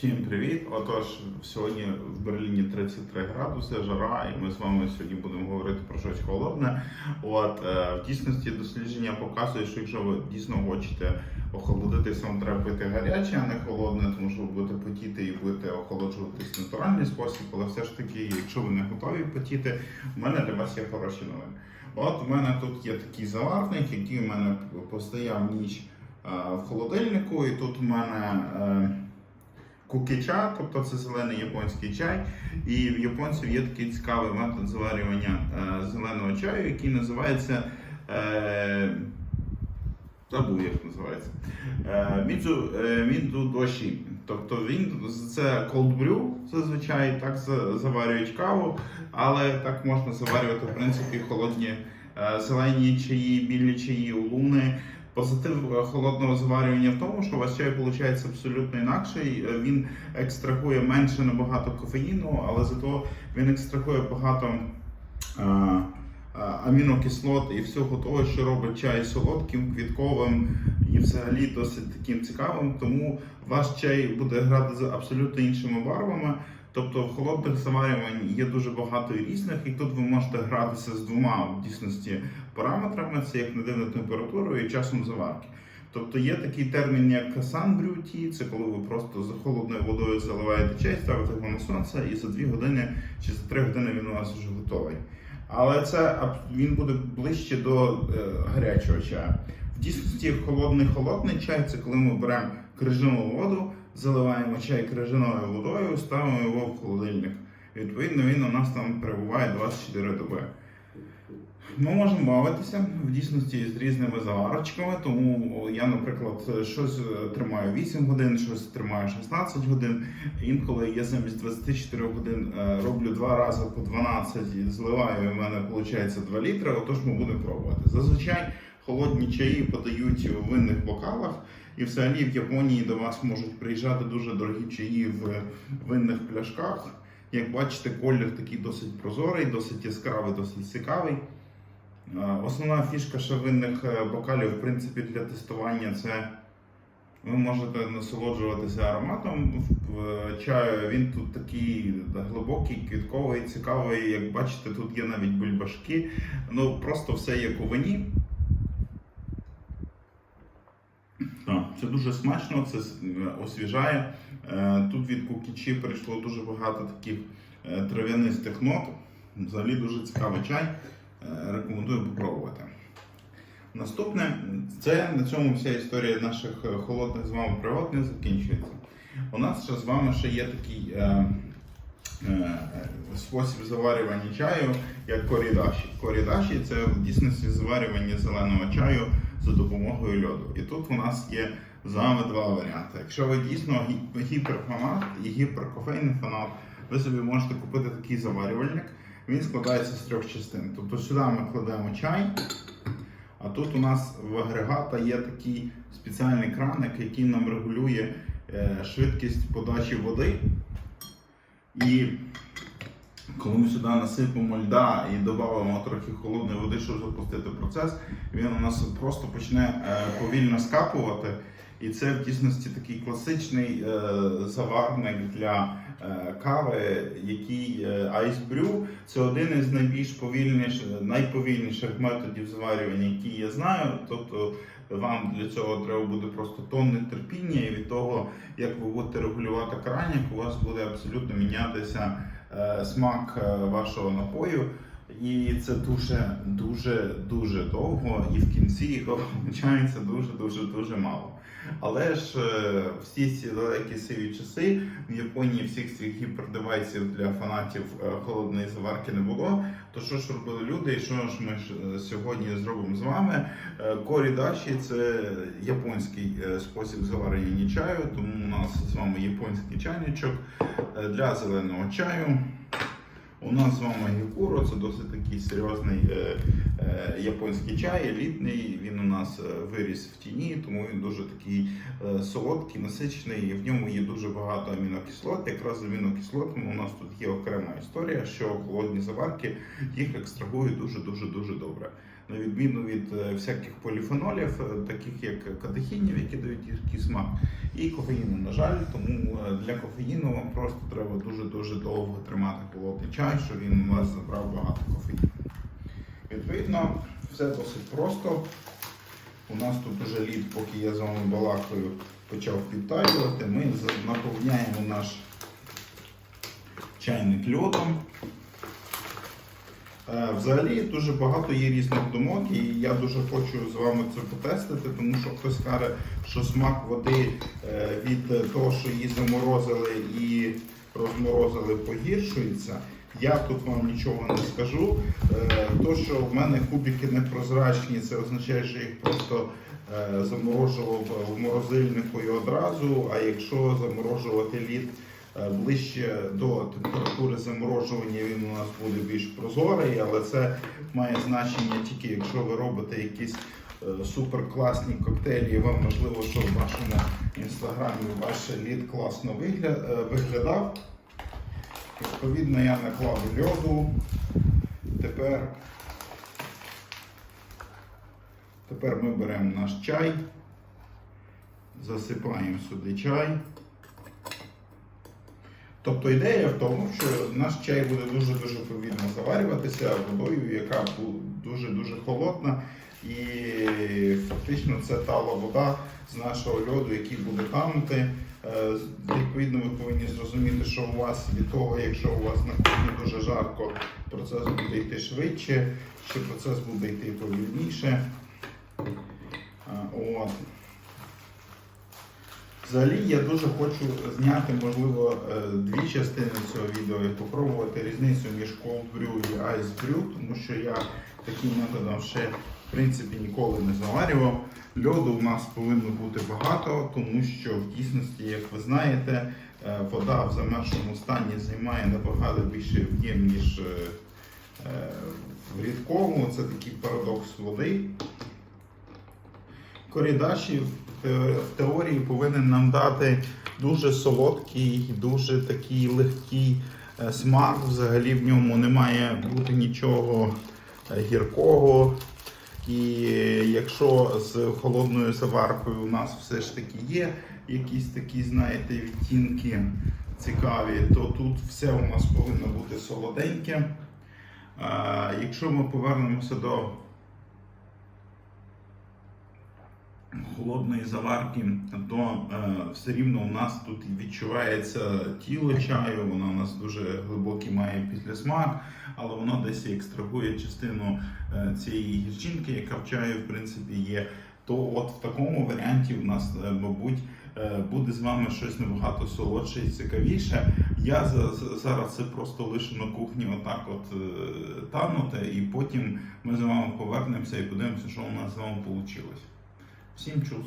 Всім привіт! Отож, сьогодні в Берліні 33 градуси, жара, і ми з вами сьогодні будемо говорити про щось холодне. От е, в дійсності дослідження показує, що якщо ви дійсно хочете охолодитися, вам треба пити гаряче, а не холодне, тому що ви будете потіти і будете охолоджуватись в натуральний спосіб. Але все ж таки, якщо ви не готові потіти, в мене для вас є хороші новини. От у мене тут є такий заварник, який у мене постояв ніч е, в холодильнику, і тут у мене. Кукіча, тобто це зелений японський чай. І в японців є такий цікавий метод заварювання е, зеленого чаю, який називається. Е, Забув, як називається. Е, Мідзу, мідзу доші. Тобто він це cold brew, зазвичай так заварюють каву, але так можна заварювати в принципі холодні зелені чаї, білі чаї, улуни. Позитив е, холодного заварювання в тому, що у вас чай виходить абсолютно інакший. Е, Він екстрагує менше набагато кофеїну, але зато він екстрагує багато е, е, амінокислот і всього того, що робить чай солодким, квітковим і взагалі досить таким цікавим. Тому ваш чай буде грати з абсолютно іншими барвами. Тобто в холодних заварювань є дуже багато різних, і тут ви можете гратися з двома в дійсності параметрами: це як надивна температурою і часом заварки. Тобто є такий термін, як sunbrew це коли ви просто за холодною водою заливаєте чай, ставите його на сонце, і за 2 години чи за 3 години він у вас вже готовий. Але це він буде ближче до е, гарячого чаю. В дійсності холодний холодний чай це коли ми беремо крижану воду, заливаємо чай крижаною водою, ставимо його в холодильник. Відповідно, він у нас там перебуває 24 доби. Ми можемо бавитися в дійсності з різними заварочками, тому я, наприклад, щось е, тримаю 8 годин, щось тримаю 16 годин. Інколи я замість 24 годин е, роблю два рази по 12 і зливаю, і в мене виходить 2 літри, отож ми будемо пробувати. Зазвичай холодні чаї подають у винних бокалах, і взагалі в Японії до вас можуть приїжджати дуже дорогі чаї в винних пляшках. Як бачите, колір такий досить прозорий, досить яскравий, досить цікавий. Е, Основна фішка шавинних е, бокалів, в принципі, для тестування це ви можете насолоджуватися ароматом в чаю. Він тут такий глибокий, квітковий, цікавий. Як бачите, тут є навіть бульбашки. Ну просто все як у вині. Це дуже смачно, це е, освіжає. Е, Тут від кукічі прийшло дуже багато таких е, трав'янистих нот. Взагалі дуже цікавий чай. Е, Рекомендую попробувати. Наступне, це на цьому вся історія наших холодних з вами пригод не закінчується. У нас ще з вами ще є такий е, е, спосіб заварювання чаю, як корідаші. Корідаші це в дійсності заварювання зеленого чаю за допомогою льоду. І тут у нас є з вами два варіанти. Якщо ви дійсно гіперфанат і гіперкофейний фанат, ви собі можете купити такий заварювальник. Він складається з трьох частин. Тобто сюди ми кладемо чай, а тут у нас в агрегата є такий спеціальний краник, який нам регулює е, швидкість подачі води. І коли ми сюди насипемо льда і додамо трохи холодної води, щоб запустити процес, він у нас просто почне е, повільно скапувати. І це в дійсності такий класичний е, заварник для е, кави, який е, Ice Brew. Це один із найбільш повільніших, найповільніших методів зварювання, які я знаю. Тобто вам для цього треба буде просто тонне терпіння, і від того, як ви будете регулювати краник, у вас буде абсолютно мінятися смак вашого напою. І це дуже, дуже, дуже довго, і в кінці його виходить дуже, дуже, дуже мало. Але ж е, всі ці далекі сиві часи в Японії всіх цих гіпердевайсів для фанатів е, холодної заварки не було. То що ж робили люди, і що ж ми ж е, сьогодні зробимо з вами? Е, Корі даші це японський спосіб заварення чаю, тому у нас з вами японський чайничок для зеленого чаю. У нас з вами гікуро, це досить такий серйозний е, японський чай, елітний. Він у нас е, виріс в тіні, тому він дуже такий е, солодкий, насичений. І в ньому є дуже багато амінокислот. Якраз з амінокислотами у нас тут є окрема історія, що холодні заварки їх екстрагують дуже дуже дуже добре. на відміну від е, всяких поліфенолів, е, таких як катехінів, які дають гіркий смак, і кофеїну. На жаль, тому е, для кофеїну вам просто треба дуже-дуже довго тримати холодний чай, щоб він у вас забрав багато кофеїну. Відповідно, все досить просто. У нас тут уже лід, поки я з вами балакаю, почав підтаювати. Ми наповняємо наш чайник льодом. Е, Взагалі дуже багато є різних думок, і я дуже хочу з вами це потестити, тому що хтось каже, що смак води е, від того, що її заморозили і розморозили, погіршується. Я тут вам нічого не скажу. Е, То, що в мене кубики непрозрачні, це означає, що їх просто е, заморожував в морозильнику і одразу. А якщо заморожувати лід е, ближче до температури заморожування, він у нас буде більш прозорий, але це має значення тільки якщо ви робите якісь е, суперкласні коктейлі, вам важливо, щоб в вашому інстаграмі ваш лід класно вигля- виглядав. Відповідно, я наклав льоду. Тепер, тепер ми беремо наш чай, засипаємо сюди чай. Фактично ідея в тому, що наш чай буде дуже-дуже повільно заварюватися водою, яка дуже-дуже холодна. І фактично це тала вода з нашого льоду, який буде танути. Е, Відповідно, ви повинні зрозуміти, що у вас від того, якщо у вас на кухні дуже жарко, процес буде йти швидше, що процес буде йти повільніше. От. Взагалі я дуже хочу зняти, можливо, е, дві частини цього відео і попробувати різницю між cold brew і ice brew, тому що я таким методом ще в принципі ніколи не заварював. Льоду у нас повинно бути багато, тому що в дійсності, як ви знаєте, е, вода в замерзшому стані займає набагато більше об'єм, ніж е, е, в рідкому. Це такий парадокс води. Корідаші в теорії повинен нам дати дуже солодкий, дуже такий легкий смак. Взагалі в ньому не має бути нічого гіркого. І якщо з холодною заваркою у нас все ж таки є якісь такі, знаєте, відтінки цікаві, то тут все у нас повинно бути солоденьке. Якщо ми повернемося до холодної заварки, то е, все рівно у нас тут відчувається тіло чаю, воно у нас дуже глибокий має післясмак, але воно десь екстрагує частину е, цієї гірчинки, яка в чаю в принципі є. То от в такому варіанті у нас, е, мабуть, буде з вами щось набагато солодше і цікавіше. Я за- за- зараз це просто лишу на кухні отак от танути, і потім ми з вами повернемося і подивимося, що у нас з вами вийшло. Всім чус!